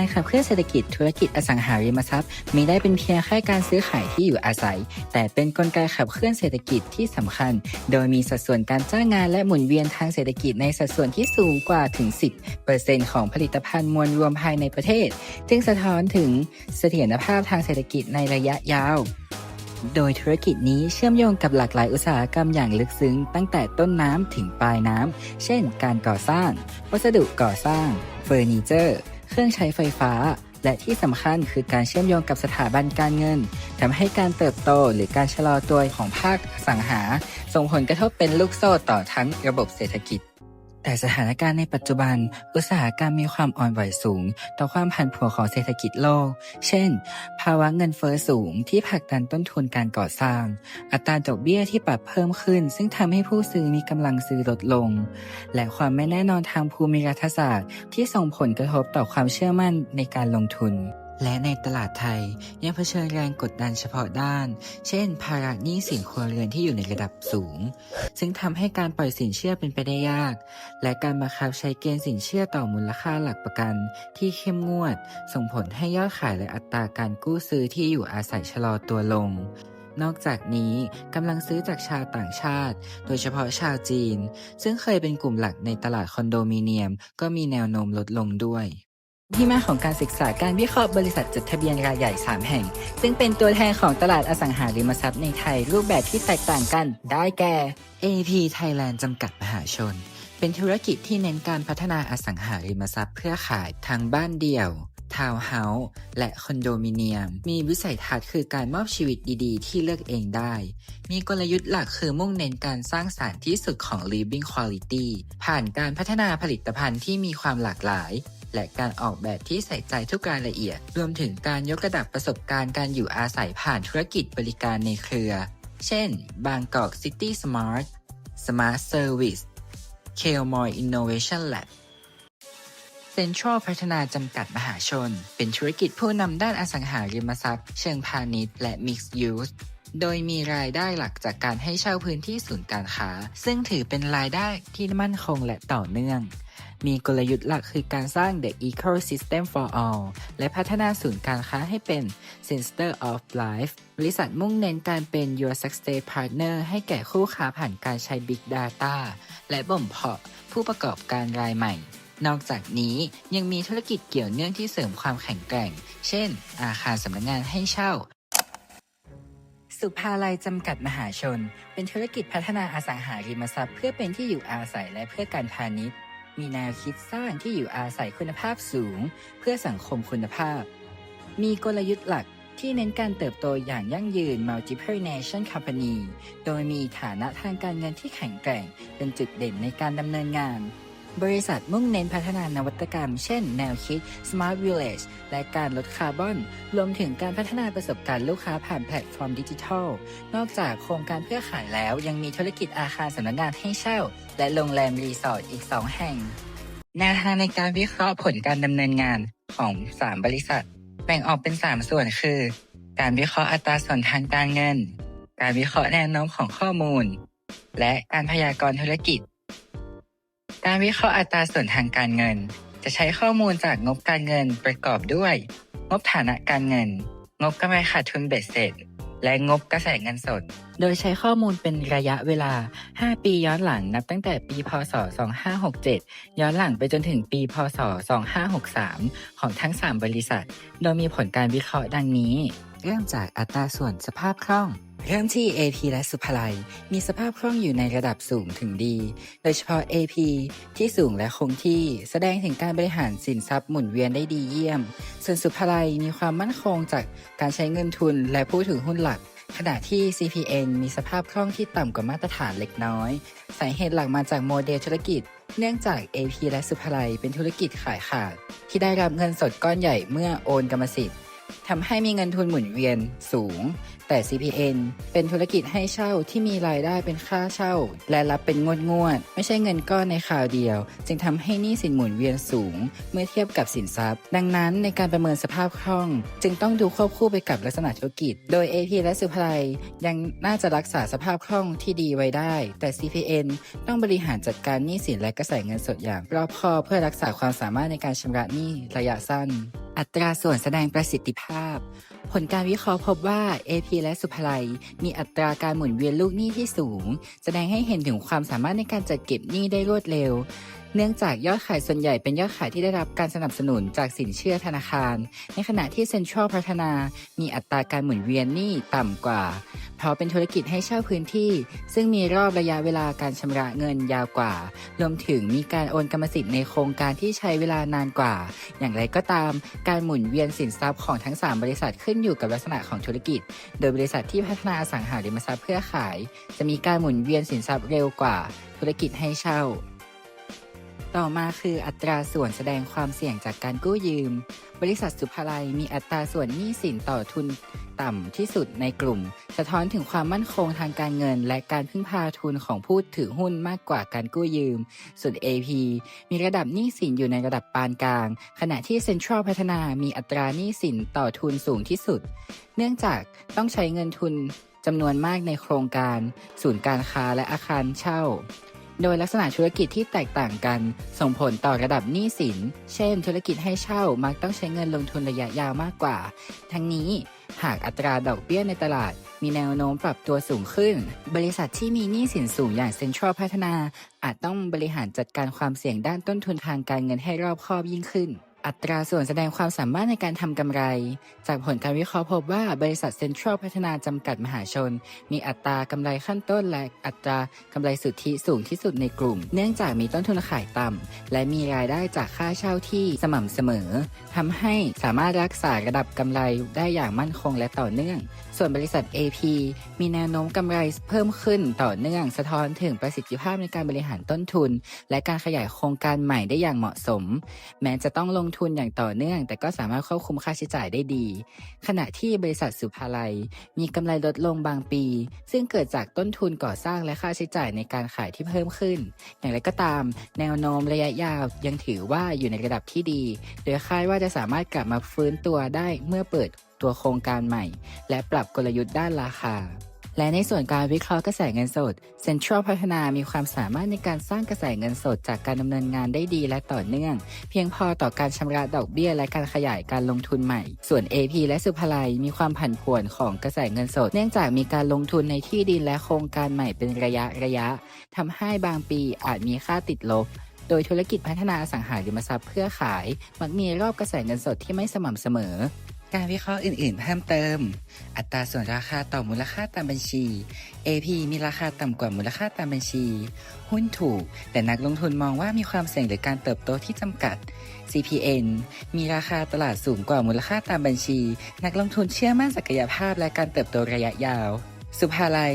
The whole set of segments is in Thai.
การขับเคลื่อนเศรษฐกิจธุรกิจอสังหาริมทรัพย์ มีได้เป็นเพียงแค่การซื้อขายที่อยู่อาศัย แต่เป็นกลไกขับเคลื่อนเศรษฐกิจที่สำคัญ โดยมีสัดส่วนการจ้างงานและหมุนเวียนทางเศรษฐกิจในสัดส่วนที่สูงกว่าถึง 10%ของผลิตภัณฑ์มวลรวมภายในประเทศ จึงสะท้อนถึงเสถียรภาพทางเศรษฐกิจในระยะยาวโดยธุรกิจนี้เชื่อมโยงกับหลากหลายอุตสาหกรรมอย่างลึกซึ้ง ตั้งแต่ต้นน้ำถึงปลายน้ำ เช่น การก่อสร้าง วัสดุก่อสร้าง เฟอร์นิเจอร์ เครื่องใช้ไฟฟ้า และที่สำคัญคือการเชื่อมโยงกับสถาบันการเงินทำให้การเติบโตหรือการชะลอตัวของภาคสังหา ส่งผลกระทบเป็นลูกโซ่ต่อทั้งระบบเศรษฐกิจ แต่สถานการณ์ในปัจจุบัน อุตสาหกรรมมีความอ่อนไหวสูง ต่อความผันผวนของเศรษฐกิจโลก เช่น ภาวะเงินเฟ้อสูงที่ผลักดันต้นทุนการก่อสร้าง อัตราดอกเบี้ยที่ปรับเพิ่มขึ้น ซึ่งทำให้ผู้ซื้อมีกำลังซื้อลดลง และความไม่แน่นอนทางภูมิรัฐศาสตร์ ที่ส่งผลกระทบต่อความเชื่อมั่นในการลงทุน และในตลาดไทยยังเผชิญแรงกดดันเฉพาะด้าน เช่น ภาระหนี้สินครัวเรือนที่อยู่ในระดับสูง ซึ่งทำให้การปล่อยสินเชื่อเป็นไปได้ยาก และการบังคับใช้เกณฑ์สินเชื่อต่อมูลค่าหลักประกัน ที่เข้มงวด ส่งผลให้ยอดขายและอัตราการกู้ซื้อที่อยู่อาศัยชะลอตัวลงนอกจากนี้กำลังซื้อจากชาวต่างชาติ โดยเฉพาะชาวจีน ซึ่งเคยเป็นกลุ่มหลักในตลาดคอนโดมิเนียม ก็มีแนวโน้มลดลงด้วย ที่มาของการศึกษาการวิเคราะห์บริษัทจดทะเบียนรายใหญ่ 3 แห่ง ซึ่งเป็นตัวแทนของตลาดอสังหาริมทรัพย์ในไทยรูปแบบที่แตกต่างกัน ได้แก่ AP Thailand จำกัดมหาชน เป็นธุรกิจที่เน้นการพัฒนาอสังหาริมทรัพย์เพื่อขายทั้งบ้านเดี่ยว ทาวน์เฮาส์และคอนโดมิเนียม มีวิสัยทัศน์คือการมอบชีวิตดีๆ ที่เลือกเองได้ มีกลยุทธ์หลักคือมุ่งเน้นการสร้างสารรค์ที่สุดของ living quality ผ่านการพัฒนาผลิตภัณฑ์ที่มีความหลากหลาย และการออกแบบที่ใส่ใจทุกรายละเอียด รวมถึงการยกระดับประสบการณ์การอยู่อาศัยผ่านธุรกิจบริการในเครือ เช่น บางกอก City Smart Smart Service k a l m o r e Innovation Lab เซ็นทรัลพัฒนาจำกัดมหาชน เป็นธุรกิจผู้นำด้านอสังหาริมทรัพย์ เชิงพาณิชย์และ Mixed Use โดยมีรายได้หลักจากการให้เช่าพื้นที่ศูนย์การค้า ซึ่งถือเป็นรายได้ที่มั่นคงและต่อเนื่อง มีกลยุทธ์หลักคือการสร้าง The Ecosystem for All และพัฒนาศูนย์การค้าให้เป็น Center of Life บริษัทมุ่งเน้นการเป็น Your Success Partner ให้แก่คู่ค้าผ่านการใช้ Big Data และบ่มเพาะผู้ประกอบการรายใหม่ นอกจากนี้ยังมีธุรกิจเกี่ยวเนื่องที่เสริมความแข็งแกร่ง เช่น อาคารสำนักงานให้เช่าสุภาลัยจำกัดมหาชน เป็นธุรกิจพัฒนาอสังหาริมทรัพย์ เพื่อเป็นที่อยู่อาศัยและเพื่อการพาณิชย์ มีแนวคิดสร้างที่อยู่อาศัยคุณภาพสูง เพื่อสังคมคุณภาพ มีกลยุทธ์หลักที่เน้นการเติบโตอย่างยั่งยืน multiple nation company โดยมีฐานะทางการเงินที่แข็งแกร่งเป็นจุดเด่นในการดำเนินงาน บริษัทมุ่งเน้นพัฒนานวัตกรรม เช่น แนวคิด Smart Village และการลดคาร์บอน รวมถึงการพัฒนาประสบการณ์ลูกค้าผ่านแพลตฟอร์มดิจิทัล นอกจากโครงการเพื่อขายแล้ว ยังมีธุรกิจอาคารสำนักงานให้เช่า และโรงแรมรีสอร์ทอีก 2 แห่ง แนวทางในการวิเคราะห์ผลการดำเนินงานของ 3 บริษัท แบ่งออกเป็น 3 ส่วนคือ การวิเคราะห์อัตราส่วนทางการเงิน การวิเคราะห์แนวโน้มของข้อมูล และการพยากรณ์ธุรกิจ การวิเคราะห์อัตราส่วนทางการเงิน จะใช้ข้อมูลจากงบการเงินประกอบด้วย งบฐานะการเงิน งบกำไรขาดทุนเบ็ดเสร็จ และงบกระแสเงินสด โดยใช้ข้อมูลเป็นระยะเวลา 5 ปีย้อนหลังนับตั้งแต่ปีพศ 2567 ย้อนหลังไปจนถึงปีพศ 2563 ของทั้ง 3 บริษัท โดยมีผลการวิเคราะห์ดังนี้ เริ่มจากอัตราส่วนสภาพคล่อง เริ่มที่ AP และสุภาลัยมีสภาพคล่องอยู่ในระดับสูงถึงดี โดยเฉพาะ AP ที่สูงและคงที่แสดงถึงการบริหารสินทรัพย์หมุนเวียนได้ดีเยี่ยม ส่วนสุภาลัยมีความมั่นคงจากการใช้เงินทุนและผู้ถือหุ้นหลักขณะที่ CPN มีสภาพคล่องที่ต่ำกว่ามาตรฐานเล็กน้อย สาเหตุหลักมาจากโมเดลธุรกิจ เนื่องจาก AP และสุภาลัยเป็นธุรกิจขายขาด ที่ได้รับเงินสดก้อนใหญ่เมื่อโอนกรรมสิทธิ์ ทำให้มีเงินทุนหมุนเวียนสูง แต่ CPN เป็นธุรกิจให้เช่าที่มีรายได้เป็นค่าเช่า และรับเป็นงวดงวด ไม่ใช่เงินก้อนในคราวเดียว จึงทำให้หนี้สินหมุนเวียนสูง เมื่อเทียบกับสินทรัพย์ ดังนั้นในการประเมินสภาพคล่อง จึงต้องดูควบคู่ไปกับลักษณะธุรกิจ โดย AP และสุภาลัยยังน่าจะรักษาสภาพคล่องที่ดีไว้ได้ แต่ CPN ต้องบริหารจัดการหนี้สินและกระแสเงินสดอย่างรอบคอบเพื่อรักษาความสามารถในการชำระหนี้ระยะสั้น อัตราส่วนแสดงประสิทธิภาพ ผลการวิเคราะห์พบว่า AP และสุภไลมีอัตราการหมุนเวียนลูกหนี้ที่สูง แสดงให้เห็นถึงความสามารถในการจัดเก็บหนี้ได้รวดเร็ว เนื่องจากยอดขายส่วนใหญ่เป็นยอดขายที่ได้รับการสนับสนุนจากสินเชื่อธนาคาร ในขณะที่เซ็นทรัลพัฒนา มีอัตราการหมุนเวียนหนี้ต่ำกว่า เพราะเป็นธุรกิจให้เช่าพื้นที่ ซึ่งมีรอบระยะเวลาการชำระเงินยาวกว่า รวมถึงมีการโอนกรรมสิทธิ์ในโครงการที่ใช้เวลานานกว่า อย่างไรก็ตาม การหมุนเวียนสินทรัพย์ของทั้ง 3 บริษัทขึ้นอยู่กับลักษณะของธุรกิจ โดยบริษัทที่พัฒนาอสังหาริมทรัพย์เพื่อขาย จะมีการหมุนเวียนสินทรัพย์เร็วกว่า ธุรกิจให้เช่า ต่อมาคืออัตราส่วนแสดงความเสี่ยงจากการกู้ยืม บริษัทสุภาลัยมีอัตราส่วนหนี้สินต่อทุนต่ำที่สุดในกลุ่ม สะท้อนถึงความมั่นคงทางการเงิน และการพึ่งพาทุนของผู้ถือหุ้นมากกว่าการกู้ยืม ส่วน AP มีระดับหนี้สินอยู่ในระดับปานกลาง ขณะที่เซ็นทรัลพัฒนามีอัตราหนี้สินต่อทุนสูงที่สุด เนื่องจากต้องใช้เงินทุนจำนวนมากในโครงการ ศูนย์การค้าและอาคารเช่า โดยลักษณะธุรกิจที่แตกต่างกัน ส่งผลต่อระดับหนี้สิน เช่น ธุรกิจให้เช่ามักต้องใช้เงินลงทุนระยะยาวมากกว่า ทั้งนี้หากอัตราดอกเบี้ยในตลาด มีแนวโน้มปรับตัวสูงขึ้น บริษัทที่มีหนี้สินสูงอย่างเซ็นทรัลพัฒนา อาจต้องบริหารจัดการความเสี่ยงด้านต้นทุนทางการเงินให้รอบคอบยิ่งขึ้น อัตราส่วนแสดงความสามารถในการทำกำไร จากผลการวิเคราะห์พบว่าบริษัทเซ็นทรัลพัฒนาจำกัดมหาชน มีอัตรากำไรขั้นต้นและอัตรากำไรสุทธิสูงที่สุดในกลุ่ม เนื่องจากมีต้นทุนขายต่ำและมีรายได้จากค่าเช่าที่สม่ำเสมอทำให้สามารถรักษาระดับกำไรได้อย่างมั่นคงและต่อเนื่อง ส่วนบริษัท AP มีแนวโน้มกำไรเพิ่มขึ้นต่อเนื่องสะท้อนถึงประสิทธิภาพในการบริหารต้นทุน และการขยายโครงการใหม่ได้อย่างเหมาะสม แม้จะต้องลงทุนอย่างต่อเนื่อง แต่ก็สามารถควบคุมค่าใช้จ่ายได้ดี ขณะที่บริษัทสุภาลัย มีกำไรลดลงบางปี ซึ่งเกิดจากต้นทุนก่อสร้างและค่าใช้จ่ายในการขายที่เพิ่มขึ้น อย่างไรก็ตาม แนวโน้มระยะยาวยังถือว่าอยู่ในระดับที่ดี โดยคาดว่าจะสามารถกลับมาฟื้นตัวได้เมื่อเปิด ตัวโครงการใหม่ และปรับกลยุทธ์ด้านราคา และในส่วนการวิเคราะห์กระแสเงินสดเซ็นทรัลพัฒนามีความสามารถในการสร้างกระแสเงินสดจากการดำเนินงานได้ดีและต่อเนื่อง เพียงพอต่อการชำระดอกเบี้ยและการขยายการลงทุนใหม่ ส่วน AP และสุภาลัยมีความผันผวนของกระแสเงินสด เนื่องจากมีการลงทุนในที่ดินและโครงการใหม่เป็นระยะระยะทำให้บางปีอาจมีค่าติดลบโดยธุรกิจพัฒนาอสังหาริมทรัพย์เพื่อขาย มักมีรอบกระแสเงินสดที่ไม่สม่ำเสมอ การวิเคราะห์อื่นๆ เพิ่มเติม อัตราส่วนราคาต่อมูลค่าตามบัญชี AP มีราคาต่ำกว่ามูลค่าตามบัญชี หุ้นถูก แต่นักลงทุนมองว่ามีความเสี่ยงหรือการเติบโตที่จำกัด CPN มีราคาตลาดสูงกว่ามูลค่าตามบัญชี นักลงทุนเชื่อมั่นศักยภาพและการเติบโตระยะยาว สุภาลัย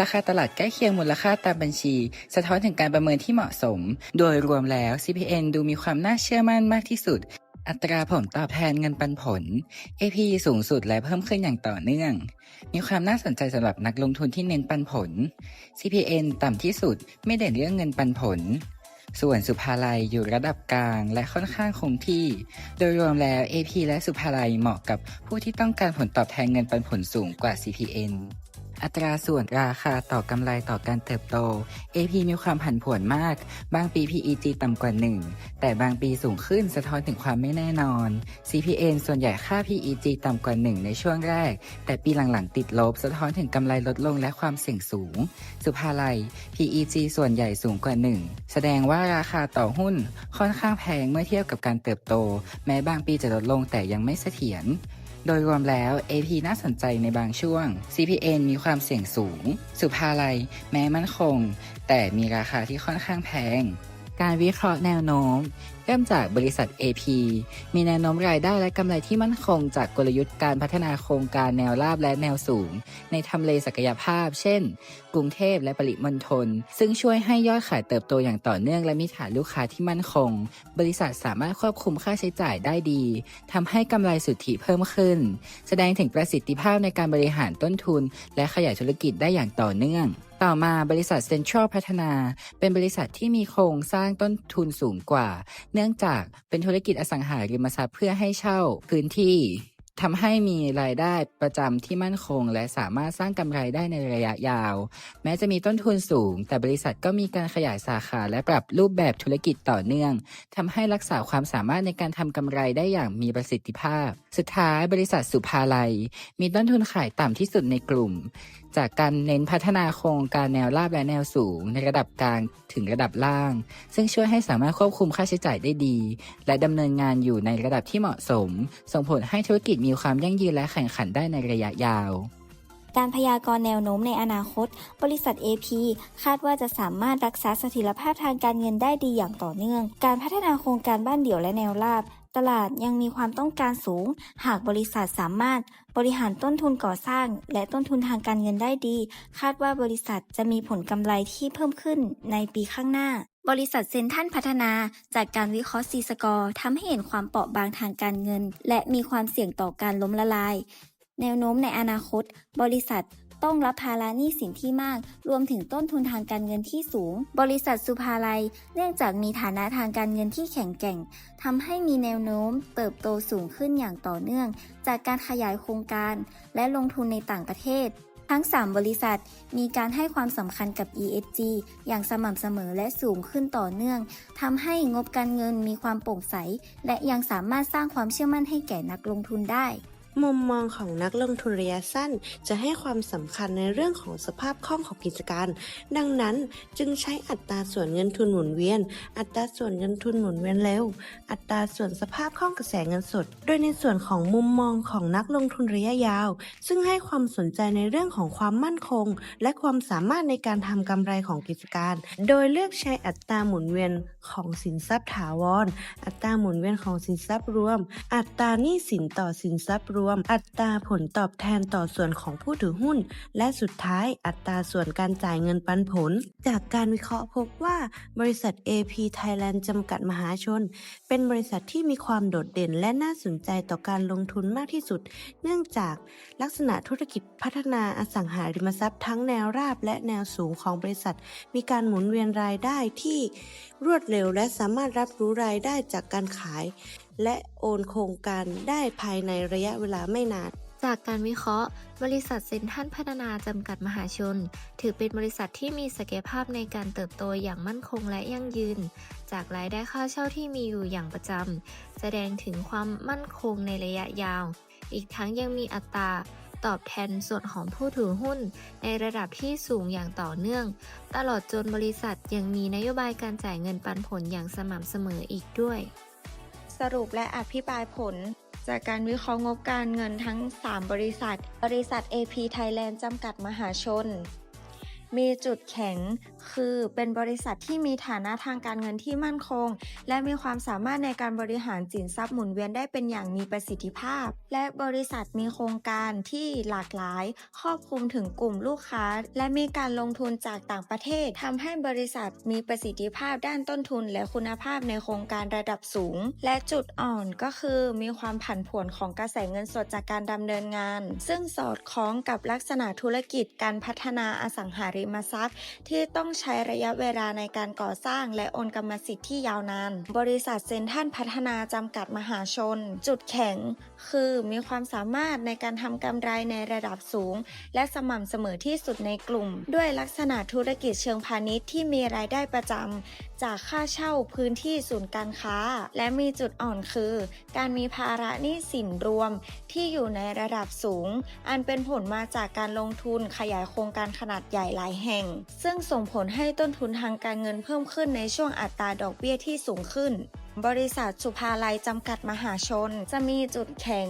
ราคาตลาดใกล้เคียงมูลค่าตามบัญชี สะท้อนถึงการประเมินที่เหมาะสม โดยรวมแล้ว CPN ดูมีความน่าเชื่อมั่นมากที่สุด อัตราผลตอบแทนเงินปันผล AP สูงสุดและเพิ่มขึ้นอย่างต่อเนื่อง มีความน่าสนใจสำหรับนักลงทุนที่เน้นปันผล CPN ต่ำที่สุดไม่เด่นเรื่องเงินปันผล ส่วนสุภาลัยอยู่ระดับกลางและค่อนข้างคงที่ โดยรวมแล้ว AP และสุภาลัยเหมาะกับผู้ที่ต้องการผลตอบแทนเงินปันผลสูงกว่า CPN อัตราส่วนราคาต่อกำไรต่อการเติบโต AP มีความผันผวนมาก บางปี PEG ต่ำกว่า 1 แต่บางปีสูงขึ้นสะท้อนถึงความไม่แน่นอน CPN ส่วนใหญ่ค่า PEG ต่ำกว่า 1 ในช่วงแรก แต่ปีหลังๆติดลบ สะท้อนถึงกำไรลดลงและความเสี่ยงสูง สุภาลัย PEG ส่วนใหญ่สูงกว่า 1 แสดงว่าราคาต่อหุ้นค่อนข้างแพงเมื่อเทียบกับการเติบโต แม้บางปีจะลดลงแต่ยังไม่เสถียร โดยรวมแล้ว AP น่าสนใจในบางช่วง CPN มีความเสี่ยงสูง สุภาลัย แม้มั่นคง แต่มีราคาที่ค่อนข้างแพง การวิเคราะห์แนวโน้ม เริ่มจากบริษัท AP มีแนวโน้มรายได้และกำไรที่มั่นคงจากกลยุทธ์การพัฒนาโครงการแนวราบและแนวสูง ในทำเลศักยภาพ เช่น กรุงเทพและปริมณฑลซึ่งช่วยให้ยอดขายเติบโตอย่างต่อเนื่องและมีฐานลูกค้าที่มั่นคง บริษัทสามารถควบคุมค่าใช้จ่ายได้ดีทำให้กำไรสุทธิเพิ่มขึ้น แสดงถึงประสิทธิภาพในการบริหารต้นทุน และขยายธุรกิจได้อย่างต่อเนื่อง ต่อมาบริษัทเซ็นทรัลพัฒนา เป็นบริษัทที่มีโครงสร้างต้นทุนสูงกว่า เนื่องจากเป็นธุรกิจอสังหาริมทรัพย์เพื่อให้เช่าพื้นที่ ทำให้มีรายได้ประจำที่มั่นคง และสามารถสร้างกำไรได้ในระยะยาว แม้จะมีต้นทุนสูง แต่บริษัทก็มีการขยายสาขาและปรับรูปแบบธุรกิจต่อเนื่องทำให้รักษาความสามารถในการทำกำไรได้อย่างมีประสิทธิภาพ สุดท้ายบริษัทสุภาลัย มีต้นทุนขายต่ำที่สุดในกลุ่ม จากการเน้นพัฒนาโครงการแนวราบและแนวสูง ในระดับกลางถึงระดับล่าง ซึ่งช่วยให้สามารถควบคุมค่าใช้จ่ายได้ดี และดำเนินงานอยู่ในระดับที่เหมาะสม ส่งผลให้ธุรกิจมีความยั่งยืนและแข่งขันได้ในระยะยาว การพยากรณ์แนวโน้มในอนาคต บริษัท AP คาดว่าจะสามารถรักษาเสถียรภาพทางการเงินได้ดีอย่างต่อเนื่อง การพัฒนาโครงการบ้านเดี่ยวและแนวราบตลาดยังมีความต้องการสูง หากบริษัทสามารถบริหารต้นทุนก่อสร้าง และต้นทุนทางการเงินได้ดี คาดว่าบริษัทจะมีผลกำไรที่เพิ่มขึ้นในปีข้างหน้าบริษัทเซนทรัลพัฒนาจากการวิเคราะห์ซีสกอร์ทำให้เห็นความเปราะบางทางการเงิน และมีความเสี่ยงต่อการล้มละลาย แนวโน้มในอนาคต บริษัทต้องรับภาระหนี้สินที่มาก รวมถึงต้นทุนทางการเงินที่สูง บริษัทสุภาลัย เนื่องจากมีฐานะทางการเงินที่แข็งแกร่งทำให้มีแนวโน้ม เติบโตสูงขึ้นอย่างต่อเนื่อง จากการขยายโครงการ และลงทุนในต่างประเทศ ทั้ง 3 บริษัทมีการให้ความสำคัญกับ ESG อย่างสม่ำเสมอและสูงขึ้นต่อเนื่องทำให้งบการเงินมีความโปร่งใส และยังสามารถสร้างความเชื่อมั่นให้แก่นักลงทุนได้ มุมมองของนักลงทุนระยะสั้น จะให้ความสำคัญในเรื่องของสภาพคล่องของกิจการ ดังนั้นจึงใช้อัตราส่วนเงินทุนหมุนเวียน อัตราส่วนเงินทุนหมุนเวียนเร็ว อัตราส่วนสภาพคล่องกระแสเงินสด โดยในส่วนของมุมมองของนักลงทุนระยะยาว ซึ่งให้ความสนใจในเรื่องของความมั่นคง และความสามารถในการทำกำไรของกิจการ โดยเลือกใช้อัตราหมุนเวียนของสินทรัพย์ถาวร อัตราหมุนเวียนของสินทรัพย์รวม อัตราหนี้สินต่อสินทรัพย์รวมอัตราผลตอบแทนต่อส่วนของผู้ถือหุ้น และสุดท้ายอัตราส่วนการจ่ายเงินปันผล จากการวิเคราะห์พบว่าบริษัท AP Thailand จำกัดมหาชน เป็นบริษัทที่มีความโดดเด่นและน่าสนใจต่อการลงทุนมากที่สุด เนื่องจากลักษณะธุรกิจพัฒนาอสังหาริมทรัพย์ทั้งแนวราบและแนวสูงของบริษัท มีการหมุนเวียนรายได้ที่รวดเร็วและสามารถรับรู้รายได้จากการขาย และโอนโครงการได้ภายในระยะเวลาไม่นานจากการวิเคราะห์ บริษัทเซนทัลพัฒนาจำกัดมหาชน ถือเป็นบริษัทที่มีศักยภาพในการเติบโตอย่างมั่นคงและยั่งยืน จากรายได้ค่าเช่าที่มีอยู่อย่างประจำแสดงถึงความมั่นคงในระยะยาว อีกทั้งยังมีอัตราตอบแทนส่วนของผู้ถือหุ้น ในระดับที่สูงอย่างต่อเนื่อง ตลอดจนบริษัทยังมีนโยบายการจ่ายเงินปันผลอย่างสม่ำเสมออีกด้วย สรุปและอภิปรายผล จากการวิเคราะห์งบการเงินทั้ง 3 บริษัท บริษัท AP Thailand จำกัดมหาชน มีจุดแข็ง คือเป็นบริษัทที่มีฐานะทางการเงินที่มั่นคง และมีความสามารถในการบริหารสินทรัพย์หมุนเวียนได้เป็นอย่างมีประสิทธิภาพ และบริษัทมีโครงการที่หลากหลาย ครอบคลุมถึงกลุ่มลูกค้า และมีการลงทุนจากต่างประเทศทำให้บริษัทมีประสิทธิภาพด้านต้นทุน และคุณภาพในโครงการระดับสูง และจุดอ่อนก็คือมีความผันผวนของกระแสเงินสดจากการดำเนินงาน ซึ่งสอดคล้องกับลักษณะธุรกิจการพัฒนาอสังหาริมทรัพย์ ที่ต้องใช้ระยะเวลาในการก่อสร้างและโอนกรรมสิทธิ์ที่ยาวนาน บริษัทเซนทรัลพัฒนาจำกัดมหาชน จุดแข็ง คือมีความสามารถในการทำกำไรในระดับสูง และสม่ำเสมอที่สุดในกลุ่ม ด้วยลักษณะธุรกิจเชิงพาณิชย์ที่มีรายได้ประจำจากค่าเช่าพื้นที่ศูนย์การค้า และมีจุดอ่อนคือ การมีภาระหนี้สินรวมที่อยู่ในระดับสูง อันเป็นผลมาจากการลงทุนขยายโครงการขนาดใหญ่หลายแห่ง ซึ่งส่งผลให้ต้นทุนทางการเงินเพิ่มขึ้นในช่วงอัตราดอกเบี้ยที่สูงขึ้น บริษัทสุภาลัยจำกัดมหาชน จะมีจุดแข็ง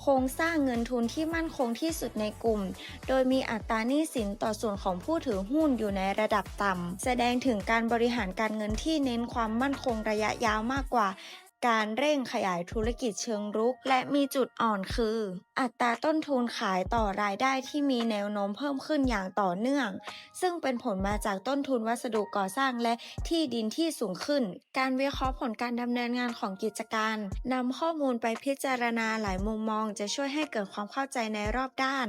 โครงสร้างเงินทุนที่มั่นคงที่สุดในกลุ่ม โดยมีอัตราหนี้สินต่อส่วนของผู้ถือหุ้นอยู่ในระดับต่ำ แสดงถึงการบริหารการเงินที่เน้นความมั่นคงระยะยาวมากกว่า การเร่งขยายธุรกิจเชิงรุก และมีจุดอ่อนคือ อัตราต้นทุนขายต่อรายได้ที่มีแนวโน้มเพิ่มขึ้นอย่างต่อเนื่อง ซึ่งเป็นผลมาจากต้นทุนวัสดุก่อสร้างและที่ดินที่สูงขึ้น การวิเคราะห์ผลการดำเนินงานของกิจการนำข้อมูลไปพิจารณาหลายมุมมองจะช่วยให้เกิดความเข้าใจในรอบด้าน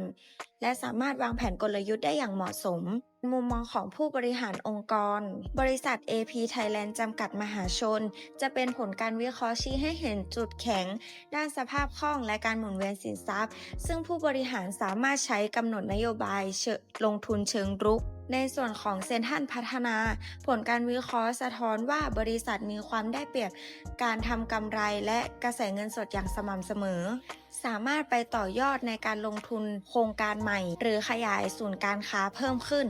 และสามารถวางแผนกลยุทธ์ได้อย่างเหมาะสม มุมมองของผู้บริหารองค์กร บริษัท AP Thailand จำกัดมหาชน จะเป็นผลการวิเคราะห์ชี้ให้เห็นจุดแข็ง ด้านสภาพคล่องและการหมุนเวียนสินทรัพย์ ซึ่งผู้บริหารสามารถใช้กำหนดนโยบายเชลงทุนเชิงรุกในส่วนของเซนทันพัฒนา ผลการวิเคราะห์สะท้อนว่าบริษัทมีความได้เปรียบการทำกำไรและกระแสเงินสดอย่างสม่ำเสมอ สามารถไปต่อยอดในการลงทุนโครงการใหม่ หรือขยายศูนย์การค้าเพิ่มขึ้น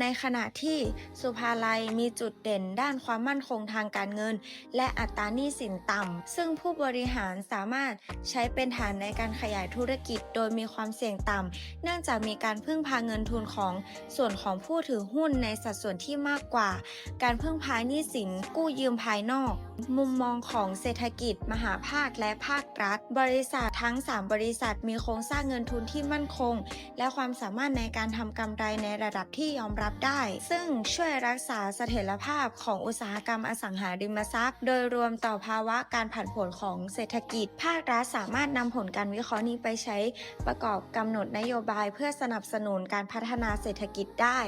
ในขณะที่สุภาลัยมีจุดเด่นด้านความมั่นคงทางการเงิน และอัตราหนี้สินต่ำ ซึ่งผู้บริหารสามารถใช้เป็นฐานในการขยายธุรกิจ โดยมีความเสี่ยงต่ำ เนื่องจากมีการพึ่งพาเงินทุนของส่วนของผู้ถือหุ้นในสัดส่วนที่มากกว่า การพึ่งพาหนี้สินกู้ยืมภายนอก มุมมองของเศรษฐกิจ มหาภาคและภาครัฐ บริษัททั้ง 3 บริษัทมีโครงสร้างเงินทุนที่มั่นคง และความสามารถในการทำกำไรในระดับที่ยอมรับได้ ซึ่งช่วยรักษาเสถียรภาพของอุตสาหกรรมอสังหาริมทรัพย์ โดยรวมต่อภาวะการผันผวนของเศรษฐกิจ ภาครัฐสามารถนำผลการวิเคราะห์นี้ไปใช้ประกอบกำหนดนโยบายเพื่อสนับสนุนการพัฒนาเศรษฐกิจได้